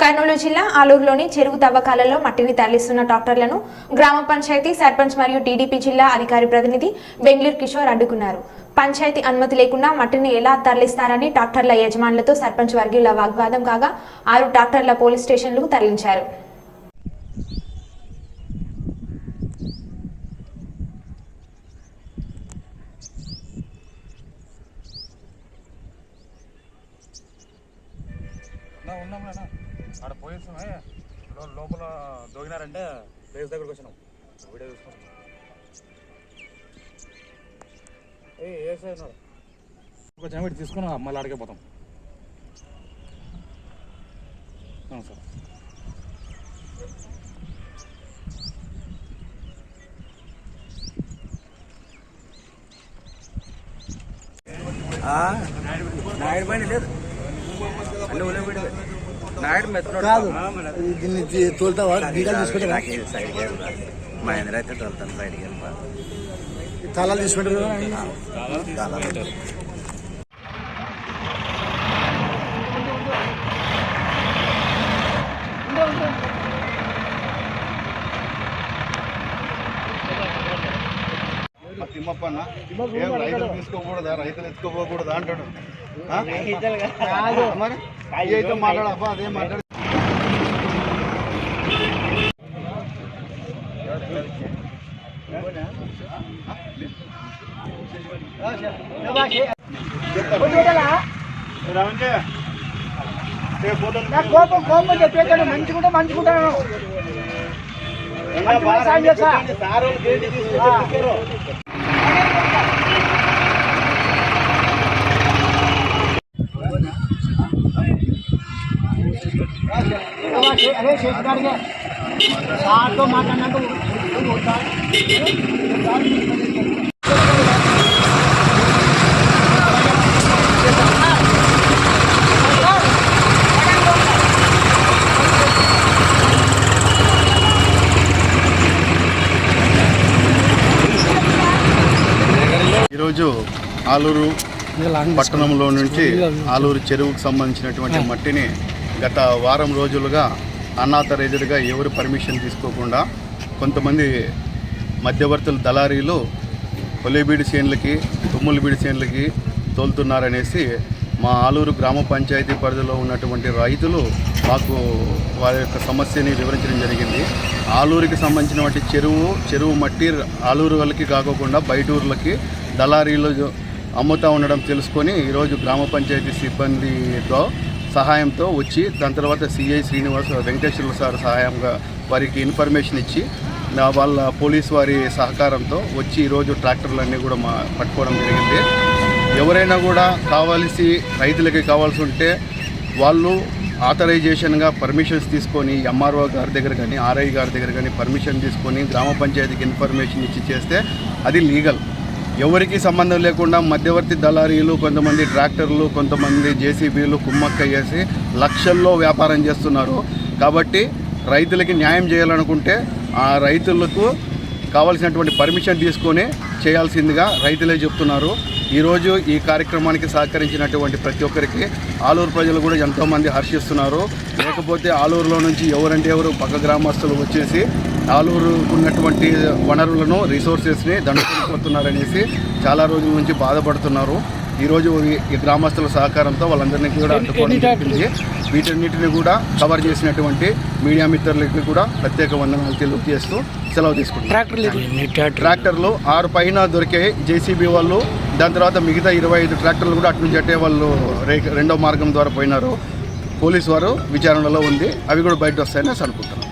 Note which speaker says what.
Speaker 1: కర్నూలు జిల్లా ఆలూరులోని చెరువు తవ్వకాలలో మట్టిని తరలిస్తున్న ట్రాక్టర్లను గ్రామ పంచాయతీ సర్పంచ్ మరియు టీడీపీ జిల్లా అధికారి ప్రతినిధి బెంగళూరు కిషోర్ అడ్డుకున్నారు. పంచాయతీ అనుమతి లేకుండా మట్టిని ఎలా తరలిస్తారని ట్రాక్టర్ల యజమానులతో సర్పంచ్ వర్గీయుల వాగ్వాదం కాగా ఆరు ట్రాక్టర్ల పోలీస్ స్టేషన్లకు తరలించారు.
Speaker 2: ఉన్నాం ఆడ లో- లోపల దోగినారంటే ప్లేస్ దగ్గరకు వచ్చినాం. వీడియో చూసుకుంటున్నాం ఏ ఏ సైడ్ కొంచెం వీటి తీసుకుని మళ్ళీ అడిగే పోతాం. అవును సార్.
Speaker 3: నాయుడు బండి లేదు. అన్ని మెత్తడు
Speaker 4: కాదు. దీన్ని తోలుతావా?
Speaker 3: మహేంద్ర అయితే తోలుతాను సైడ్కి
Speaker 4: తాళాలు తీసుకుంటారు. కదా
Speaker 5: మా తిమ్మప్ప అన్న ఏం రైతులు తీసుకోకూడదా? రైతులు ఎత్తుకోపోకూడదా అంటాడు? మరి? అయితే మాట్లాడు అబ్బా అదే మాట్లాడు.
Speaker 4: కోపం కోపం చెప్పేటాడు మంచిగుంటే మంచిగుంటాను సాయం చేస్తా. సార్తో మాట్లాడినాక
Speaker 5: ఈరోజు ఆలూరు పట్టణంలో నుంచి ఆలూరు చెరువుకు సంబంధించినటువంటి మట్టిని గత వారం రోజులుగా అన్నాథరైజ్డ్గా ఎవరు పర్మిషన్ తీసుకోకుండా కొంతమంది మధ్యవర్తులు దళారీలు కొల్లేబీడి చేనులకి తుమ్ములబీడి చేనులకి తోలుతున్నారనేసి మా ఆలూరు గ్రామ పంచాయతీ పరిధిలో ఉన్నటువంటి రైతులు మాకు వారి యొక్క సమస్యని వివరించడం జరిగింది. ఆలూరుకి సంబంధించినటువంటి చెరువు చెరువు మట్టి ఆలూరు వాళ్ళకి కాకోకుండా బయట ఊర్లకి దళారీలు అమ్ముతూ ఉండడం తెలుసుకొని ఈరోజు గ్రామ పంచాయతీ సిబ్బందితో సహాయంతో వచ్చి దాని తర్వాత సిఐ శ్రీనివాస్ వెంకటేశ్వర్లు సార్ సహాయంగా వారికి ఇన్ఫర్మేషన్ ఇచ్చి నా వాళ్ళ పోలీస్ వారి సహకారంతో వచ్చి ఈరోజు ట్రాక్టర్లన్నీ కూడా మా పట్టుకోవడం జరిగింది. ఎవరైనా కూడా కావాల్సి రైతులకి కావాల్సి ఉంటే వాళ్ళు ఆథరైజేషన్గా పర్మిషన్స్ తీసుకొని ఎంఆర్ఓ గారి దగ్గర కానీ ఆర్ఐ గారి దగ్గర కానీ పర్మిషన్ తీసుకొని గ్రామ పంచాయతీకి ఇన్ఫర్మేషన్ ఇచ్చి చేస్తే అది లీగల్. ఎవరికి సంబంధం లేకుండా మధ్యవర్తి దళారీలు కొంతమంది ట్రాక్టర్లు కొంతమంది జేసీబీలు కుమ్మక్క వేసి లక్షల్లో వ్యాపారం చేస్తున్నారు. కాబట్టి రైతులకి న్యాయం చేయాలనుకుంటే ఆ రైతులకు కావాల్సినటువంటి పర్మిషన్ తీసుకొని చేయాల్సిందిగా రైతులే చెప్తున్నారు. ఈరోజు ఈ కార్యక్రమానికి సహకరించినటువంటి ప్రతి ఒక్కరికి ఆలూరు ప్రజలు కూడా ఎంతోమంది హర్షిస్తున్నారు. లేకపోతే ఆలూరులో నుంచి ఎవరంటే ఎవరు పక్క గ్రామస్తులు వచ్చేసి ఆలూరు ఉన్నటువంటి వనరులను రిసోర్సెస్ని దండుకుపోతున్నారనేసి చాలా రోజుల నుంచి బాధపడుతున్నారు. ఈరోజు ఈ- ఈ గ్రామస్తుల సహకారంతో వాళ్ళందరినీ కూడా అడ్డుకోవడం జరిగింది వీటన్నిటిని కూడా కవర్ చేసినటువంటి మీడియా మిత్రులకి కూడా ప్రత్యేక వందనాలు తెలియజేస్తూ సెలవు తీసుకుంటాం ట్రాక్టర్లు ఆరు పైన దొరికాయి జేసీబీ వాళ్ళు దాని తర్వాత మిగతా ఇరవై ఐదు ట్రాక్టర్లు కూడా అటు నుంచి అట్టే వాళ్ళు రే- రెండో మార్గం ద్వారా పోయినారు. పోలీసు వారు విచారణలో ఉంది. అవి కూడా బయట వస్తాయని అనుకుంటున్నాం